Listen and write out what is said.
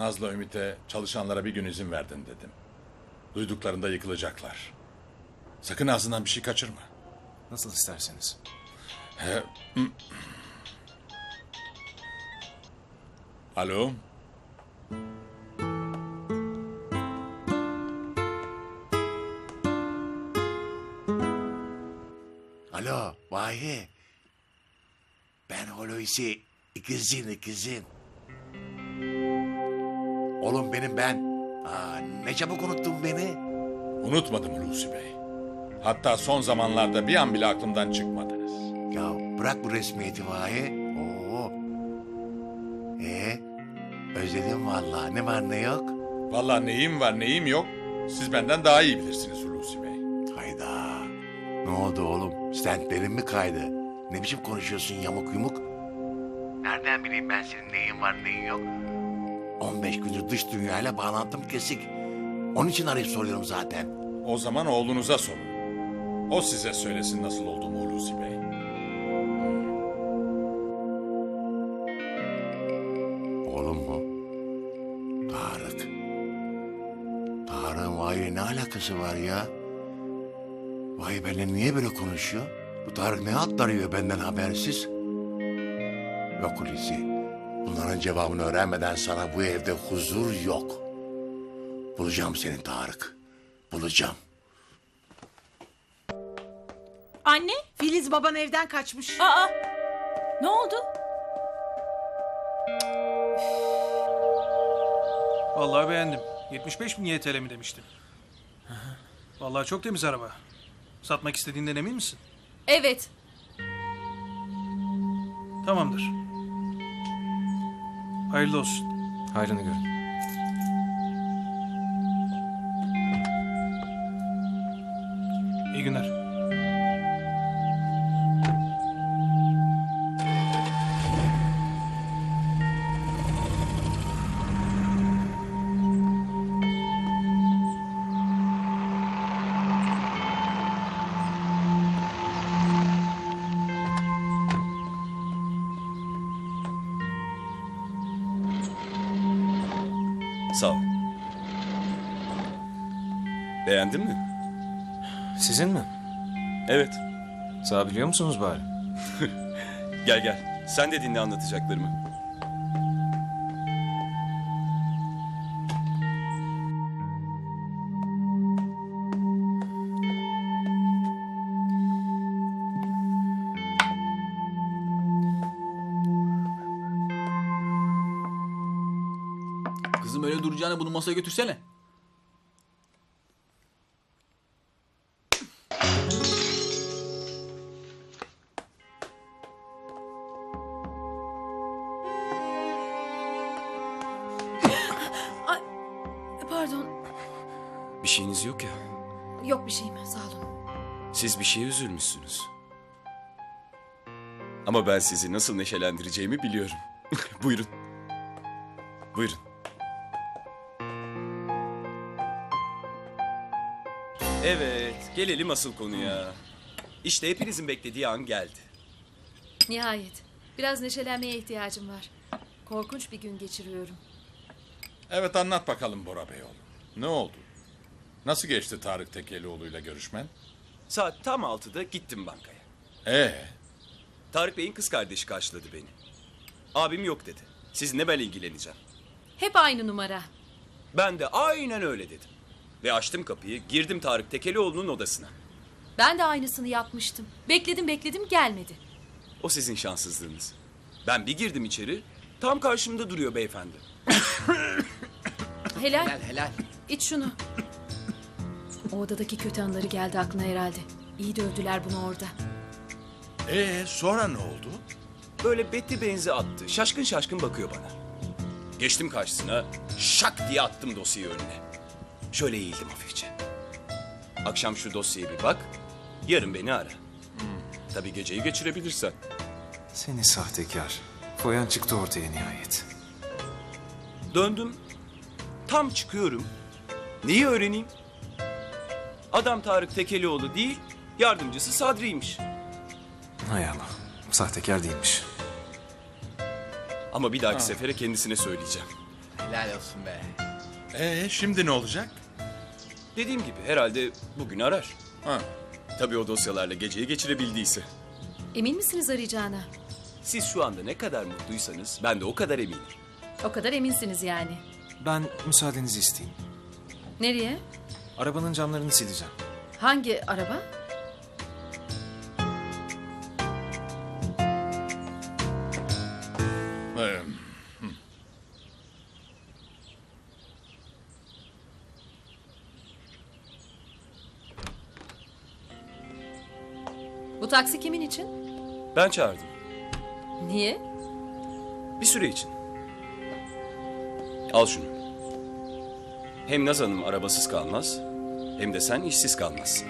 Nazlı Ümit'e çalışanlara bir gün izin verdin dedim. Duyduklarında yıkılacaklar. Sakın ağzından bir şey kaçırma. Nasıl isterseniz. Alo? Alo, Vahi. Ben Hulusi. ikizin ikizin. Oğlum benim ben. Aa, ne çabuk unuttun beni. Unutmadım Hulusi Bey. Hatta son zamanlarda bir an bile aklımdan çıkmadınız. Ya bırak bu resmiyeti Vahi. Oo. Ee, özledim vallahi. Ne var ne yok. Vallahi neyim var neyim yok siz benden daha iyi bilirsiniz Hulusi Bey. Hayda. Ne oldu oğlum? Stentlerin mi kaydı? Ne biçim konuşuyorsun yamuk yumuk? Nereden bileyim ben senin neyin var neyin yok? 15 gündür dış dünyayla bağlantım kesik. Onun için arayıp soruyorum zaten. O zaman oğlunuza sorun. O size söylesin nasıl olduğumu Hulusi Bey. Oğlum mu? Tarık. Tarık'ın Vahiy ne alakası var ya? Vahiy benimle niye böyle konuşuyor? Bu Tarık ne atlarıyor benden habersiz? Yok Hulusi. Bunların cevabını öğrenmeden sana bu evde huzur yok. Bulacağım seni Tarık. Bulacağım. Anne? Filiz baban evden kaçmış. Aa! Ne oldu? Vallahi beğendim. 75 bin YTL mi demiştin? Vallahi çok temiz araba. Satmak istediğinden emin misin? Evet. Tamamdır. Hayırlı olsun. Hayrını görün. İyi günler. Sağ ol. Beğendin mi? Sizin mi? Evet. Sağ biliyor musunuz bari? Gel gel. Sen de dinle anlatacaklarımı. Kızım öyle duracağına bunu masaya götürsene. Pardon. Bir şeyiniz yok ya. Yok bir şeyim. Sağ olun. Siz bir şeye üzülmüşsünüz. Ama ben sizi nasıl neşelendireceğimi biliyorum. Buyurun. Buyurun. Evet, gelelim asıl konuya. İşte hepinizin beklediği an geldi. Nihayet. Biraz neşelenmeye ihtiyacım var. Korkunç bir gün geçiriyorum. Evet anlat bakalım Bora Bey oğlum. Ne oldu? Nasıl geçti Tarık Tekelioğlu'yla görüşmen? Saat tam altıda gittim bankaya. Ee, Tarık Bey'in kız kardeşi karşıladı beni. Abim yok dedi. Sizinle ben ilgileneceğim. Hep aynı numara. Ben de aynen öyle dedim. Ve açtım kapıyı, girdim Tarık Tekelioğlu'nun odasına. Ben de aynısını yapmıştım. Bekledim bekledim gelmedi. O sizin şanssızlığınız. Ben bir girdim içeri, tam karşımda duruyor beyefendi. Helal. Helal helal. İç şunu. O odadaki kötü anları geldi aklına herhalde. İyi dövdüler bunu orada. ee sonra ne oldu? Böyle beti benzi attı, şaşkın şaşkın bakıyor bana. Geçtim karşısına, şak diye attım dosyayı önüne. Şöyle eğildim hafifçe. Akşam şu dosyaya bir bak, yarın beni ara. Tabii geceyi geçirebilirsen. Seni sahtekar. Foyan çıktı ortaya nihayet. Döndüm. Tam çıkıyorum. Neyi öğreneyim? Adam Tarık Tekelioğlu değil, yardımcısı Sadri'ymiş. Hay Allah. Sahtekar değilmiş. Ama bir dahaki sefere kendisine söyleyeceğim. Helal olsun be. Ee şimdi ne olacak? Dediğim gibi herhalde bugün arar. Ha. Tabii o dosyalarla geceyi geçirebildiyse. Emin misiniz arayacağına? Siz şu anda ne kadar mutluysanız ben de o kadar eminim. O kadar eminsiniz yani. Ben müsaadenizi isteyeyim. Nereye? Arabanın camlarını sileceğim. Hangi araba? Taksi kimin için? Ben çağırdım. Niye? Bir süre için. Al şunu. Hem Naz Hanım arabasız kalmaz hem de sen işsiz kalmazsın.